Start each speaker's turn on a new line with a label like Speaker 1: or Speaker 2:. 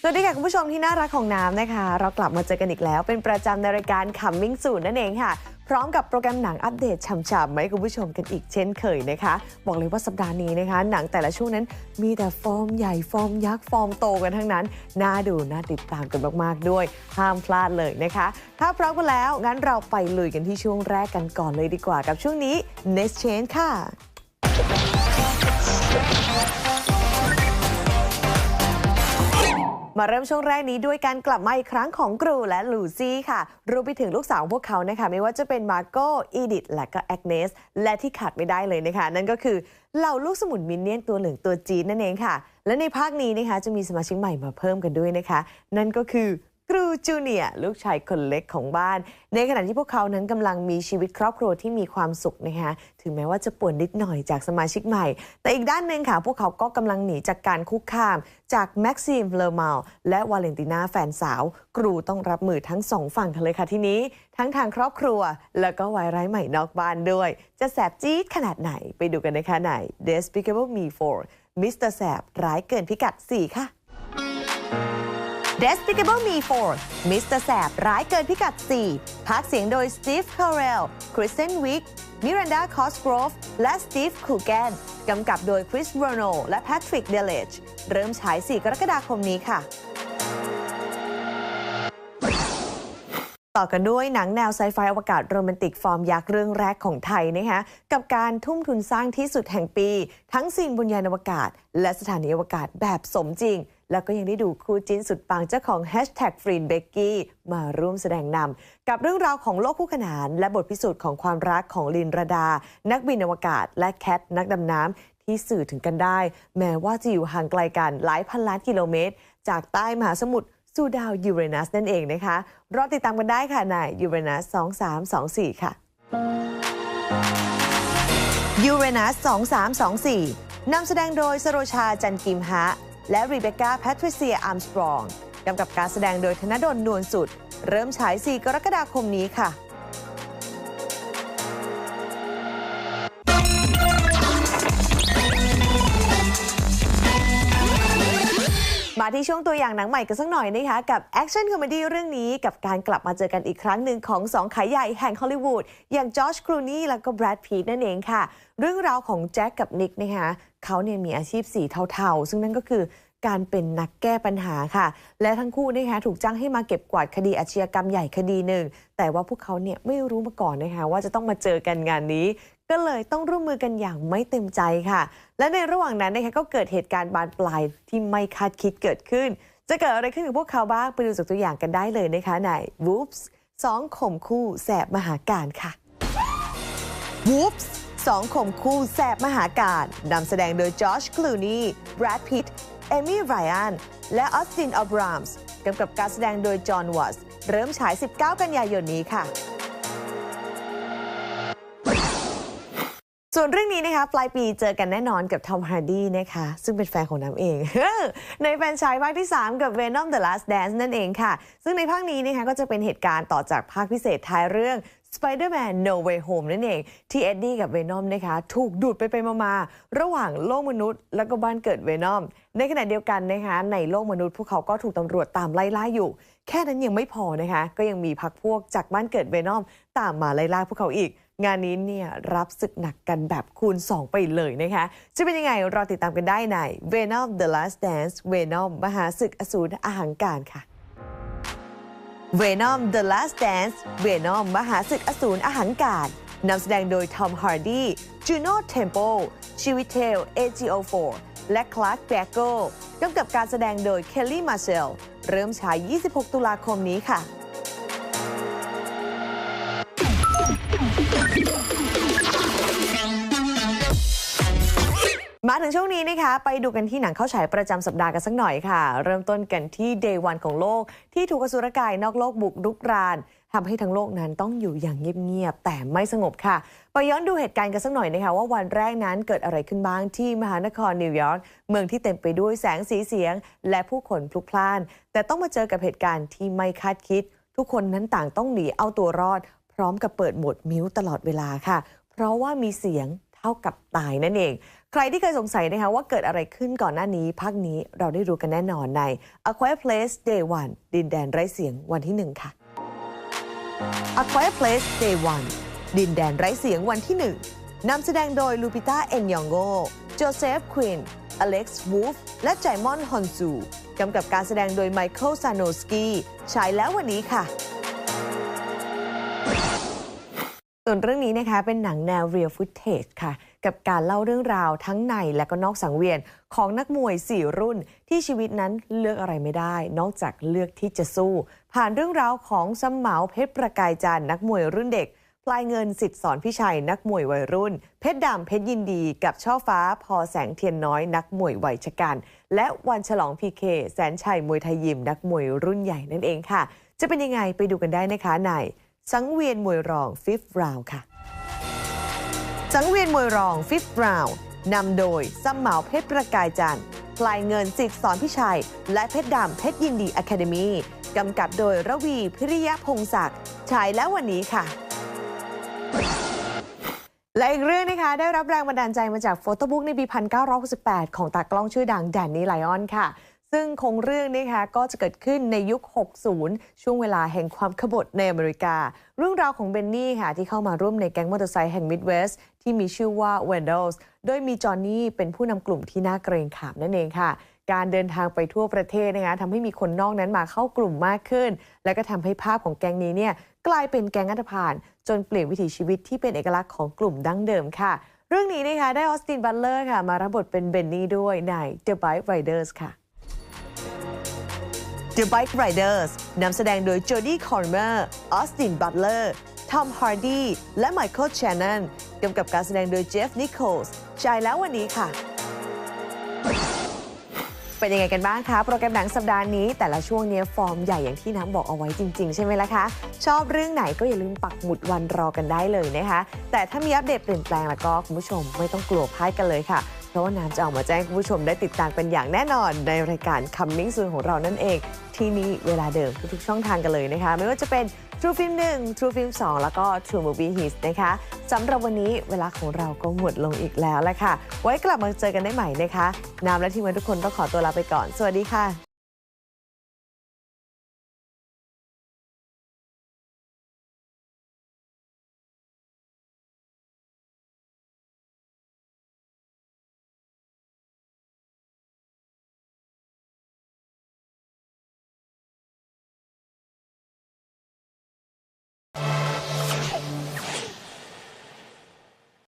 Speaker 1: สวัสดีค่ะ คุณผู้ชมที่น่ารักของน้ำนะคะ เรากลับมาเจอกันอีกแล้ว เป็นประจำในรายการ Coming Soon นั่นเองค่ะ พร้อมกับโปรแกรมหนังอัปเดตฉ่ำๆมาให้คุณผู้ชมกันอีกเช่นเคยนะคะ บอกเลยว่าสัปดาห์นี้นะคะ หนังแต่ละช่วงนั้นมีแต่ฟอร์มใหญ่ฟอร์มยักษ์ฟอร์มโตกันทั้งนั้น น่าดูน่าติดตามกันมากๆด้วย ห้ามพลาดเลยนะคะ ถ้าพร้อมกันแล้วงั้นเราไปลุยกันที่ช่วงแรกกันก่อนเลยดีกว่ากับช่วงนี้ Next Change ค่ะ มาเริ่มช่วงแรกนี้ด้วยการกลับมาอีกครั้งของกรูและลูซี่ค่ะรวมไปถึงลูกสาวของพวกเขานะคะไม่ว่าจะเป็นมาโกอีดิทและก็แอกเนสและที่ขาดไม่ได้เลยนะคะ นั่นก็คือเหล่าลูกสมุนมินเนี่ยนตัวเหลืองตัวจีนนั่นเองค่ะ และในภาคนี้นะคะจะมีสมาชิกใหม่มาเพิ่มกันด้วยนะคะ นั่นก็คือ กรูจูเนียลูกชายคนเล็กของบ้าน ในขณะที่พวกเขานั้นกำลังมีชีวิตครอบครัวที่มีความสุขนะคะถึงแม้ว่าจะป่วนนิดหน่อยจากสมาชิกใหม่ แต่อีกด้านหนึ่งค่ะ พวกเขาก็กำลังหนีจากการคุกคามจากแม็กซิมเลอร์มาลและวาเลนติน่าแฟนสาว กรูต้องรับมือทั้งสองฝั่งกันเลยค่ะที่นี้ ทั้งทางครอบครัว แล้วก็วายร้ายใหม่นอกบ้านด้วย จะแสบจี๊ดขนาดไหนไปดูกันนะคะใน Despicable Me 4 Mr. แสบร้ายเกินพิกัด 4 ค่ะ Despicable Me 4 Mr. แสบร้ายเกินพิกัด 4พักเสียงโดย Steve Carell Kristen Wiig Miranda Cosgrove และ Steve Coogan กำกับโดย Chris Rono และ Patrick Delish เริ่มฉาย 4 กรกฎาคมนี้ค่ะ ต่อกันด้วยหนังแนวไซไฟอวกาศโรแมนติกฟอร์มยักษ์เรื่องแรกของไทยนะคะกับการทุ่มทุนสร้างที่สุดแห่งปี ทั้งซีนบนยานอวกาศ และสถานีอวกาศแบบสมจริง แล้วก็ยังได้ดูคู่จิ้นสุดปังเจ้าของ Hashtag f r e e d b e c k y มาร่วมแสดงนำกับเรื่องราวของโลกคู่ขนาน และบทพิสูจน์ของความรักของลินระดา นักบินอวกาศ และแคทนักดำน้ำที่สื่อถึงกันได้ แม้ว่าจะอยู่ห่างไกลกันหลายพันล้านกิโลเมตร จากใต้มหาสมุทรสู่ดาวยูเรนัสนั่นเองนะคะ รอติดตามกันได้ค่ะในยูเรนัส2324 ค่ะยูเรนัส2324นำแสดงโดยสโรชาจันกิมฮะ และรีเบคก้าแพทริเซียอาร์มสตรองกำกับการแสดงโดยธนดลนวลสุด เริ่มฉาย 4 กรกฎาคมนี้ค่ะมาที่ช่วงตัวอย่างหนังใหม่กันสักหน่อยนะคะกับแอคชั่นคอมเมดี้เรื่องนี้กับการกลับมาเจอกันอีกครั้งหนึ่งของสองขายใหญ่แห่งฮอลลีวูดอย่างจอชครูนี่แล้วก็แบรดพีตนั่นเองค่ะ เรื่องราวของแจ็คกับนิกนะคะ เขาเนี่ยมีอาชีพสีเทาๆ ซึ่งนั่นก็คือการเป็นนักแก้ปัญหาค่ะ และทั้งคู่นะคะถูกจ้างให้มาเก็บกวาดคดีอาชญากรรมใหญ่คดีหนึ่ง แต่ว่าพวกเขาเนี่ยไม่รู้มาก่อนนะคะว่าจะต้องมาเจอกันงานนี้ ก็เลยต้องร่วมมือกันอย่างไม่เต็มใจค่ะ และในระหว่างนั้นนะคะก็เกิดเหตุการณ์บานปลายที่ไม่คาดคิดเกิดขึ้น จะเกิดอะไรขึ้นกับพวกเขาบ้างไปดูจากตัวอย่างกันได้เลยนะคะใน Whoops สองข่มคู่แสบมหาการค่ะ Whoops สองข่มคู่แสบมหาการนำแสดงโดยจอชคลูนีแบรดพิตเอมี่ไรอัน และออสตินออบรามส์กำกับการแสดงโดยจอห์นวัสเริ่มฉาย 19 กันยายนนี้ค่ะ ส่วนเรื่องนี้นะคะปลายปีเจอกันแน่นอนกับทอมฮาร์ดี้นะคะ ซึ่งเป็นแฟนของน้ำเอง ในแฟนชายภาคที่ 3 กับ Venom The Last Dance นั่นเองค่ะ ซึ่งในภาคนี้นะคะก็จะเป็นเหตุการณ์ต่อจากภาคพิเศษท้ายเรื่อง Spider-Man No Way Home นั่นเอง ที่เอ็ดดี้กับเวนอมนะคะ ถูกดูดไปไปมา ๆ ระหว่างโลกมนุษย์ และก็บ้านเกิดเวนอม ในขณะเดียวกันนะคะ ในโลกมนุษย์พวกเขาก็ถูกตำรวจตามไล่ล่าอยู่ แค่นั้นยังไม่พอนะคะ ก็ยังมีพักพวกจากบ้านเกิดเวนอม ตามมาไล่ล่าพวกเขาอีก งานนี้เนี่ยรับศึกหนักกันแบบคูณ 2 ไปเลยนะคะ จะเป็นยังไงรอติดตามกันได้ใน Venom The Last Dance Venom มหาศึกอสูรอาหังการค่ะ เวนอม The Last Dance เวนอมมหาศึกอสูรอาหังการนำแสดงโดยทอมฮาร์ดีจูโน่เทมโปชีวิเทล AGO4 และคลาร์กแบกโกกำกับการแสดงโดยเคลลี่มาเชล เริ่มฉาย 26 ตุลาคมนี้ค่ะ มาถึงช่วงนี้นะคะ ไปดูกันที่หนังเข้าฉายประจำสัปดาห์กันสักหน่อยค่ะ เริ่มต้นกันที่ Day วันของโลก ที่ถูกอสุรกายนอกโลกบุกรุกรานทำให้ทั้งโลกนั้นต้องอยู่อย่างเงียบๆแต่ไม่สงบค่ะ ไปย้อนดูเหตุการณ์กันสักหน่อยนะคะว่าวันแรกนั้นเกิดอะไรขึ้นบ้างที่มหานครนิวยอร์กเมืองที่เต็มไปด้วยแสงสีเสียง และผู้คนพลุกพล่าน แต่ต้องมาเจอกับเหตุการณ์ที่ไม่คาดคิด ทุกคนนั้นต่างต้องหนีเอาตัวรอด พร้อมกับเปิดโหมดมิวตลอดเวลาค่ะ เพราะว่ามีเสียงเท่ากับตายนั่นเอง ใครที่เคยสงสัยนะคะว่าเกิดอะไรขึ้นก่อนหน้านี้ภาคนี้เราได้รู้กันแน่นอนใน A Quiet Place Day 1 ดินแดนไร้เสียงวันที่หนึ่งค่ะ A Quiet Place Day 1 ดินแดนไร้เสียงวันที่ 1นำแสดงโดยลูปิต้าเอ็นยองโกโจเซฟควินอเล็กซ์วูฟและไจมอนฮอนซูกำกับการแสดงโดยไมเคิลซานโนสกีฉายแล้ววันนี้ค่ะส่วนเรื่องนี้นะคะเป็นหนังแนว real footage ค่ะ กับการเล่าเรื่องราวทั้งในและก็นอกสังเวียนของนักมวย 4 รุ่น ที่ชีวิตนั้นเลือกอะไรไม่ได้ นอกจากเลือกที่จะสู้ ผ่านเรื่องราวของสมเหมาเพชรประกายจันทร์นักมวยรุ่นเด็กปลายเงินสิทธิ์สอนพิชัยนักมวยวัยรุ่น เพชรดำเพชรยินดี กับช่อฟ้าพอแสงเทียนน้อยนักมวยวัยชะกันและวันฉลองพีเคแสนชัยมวยไทยยิมนักมวยรุ่นใหญ่นั่นเองค่ะ จะเป็นยังไงไปดูกันได้นะคะในสังเวียนมวยรอง fifth round ค่ะ สังเวียนมวยรอง fifth round นำโดยสมเหมาเพชรประกายจันทร์พลายเงินสิทธิสอนพิชัย และเพชรดำเพชรยินดีอะคาเดมีกำกับโดยระวีพิริยพงศักดิ์ฉายแล้ววันนี้ค่ะ และอีกเรื่องนะคะ ได้รับแรงบันดาลใจมาจากโฟโต้บุ๊กในปี 1968 ของตากล้องชื่อดังแดนนี่ไลออนค่ะ ซึ่งคงเรื่องนะคะก็จะเกิดขึ้นในยุค 60 ช่วงเวลาแห่งความขบฏในอเมริกา เรื่องราวของเบนนี่ค่ะที่เข้ามาร่วมในแก๊งมอเตอร์ไซค์แห่งมิดเวสต์ที่มีชื่อว่า w a n d a l s โดยมีจอห์นนี่เป็นผู้นำกลุ่มที่น่าเกรงขามนั่นเองค่ะ การเดินทางไปทั่วประเทศนะคะทำให้มีคนนอกนั้นมาเข้ากลุ่มมากขึ้น และก็ทำให้ภาพของแก๊งนี้เนี่ยกลายเป็นแก๊งอันธพาลจนเปลี่ยนวิถีชีวิตที่เป็นเอกลักษณ์ของกลุ่มดั้งเดิมค่ะ เรื่องนี้นะคะได้ออสตินบัตเลอร์ค่ะ มารับบทเป็นเบนนี่ด้วยใน The Bike Riders ค่ะ The Bike Riders นำแสดงโดย Jodie Comer Austin Butler Tom Hardy และ Michael Shannon กำกับการแสดงโดย Jeff Nichols ฉายแล้ววันนี้ค่ะ เป็นยังไงกันบ้างคะ โปรแกรมหนังสัปดาห์นี้ แต่ละช่วงเนี้ยฟอร์มใหญ่อย่างที่น้ำบอกเอาไว้จริง ๆ ใช่ไหมล่ะคะ ชอบเรื่องไหนก็อย่าลืมปักหมุดวันรอกันได้เลยนะคะ แต่ถ้ามีอัปเดตเปลี่ยนแปลงแล้วก็คุณผู้ชมไม่ต้องกลัวพลาดกันเลยค่ะ ราะว่าน้ำจะออกมาแจ้งคุณผู้ชมได้ติดตามเป็นอย่างแน่นอน ในรายการ Coming Soon ของเรานั่นเอง ที่นี่เวลาเดิมทุกๆช่องทางกันเลยนะคะ ไม่ว่าจะเป็น True Film 1 True Film 2 แล้วก็ True Movie Hits นะคะสำหรับวันนี้เวลาของเราก็หมดลงอีกแล้วแหละค่ะ ไว้กลับมาเจอกันได้ใหม่นะคะ น้ำและทีมงานทุกคนก็ขอตัวลาไปก่อน สวัสดีค่ะ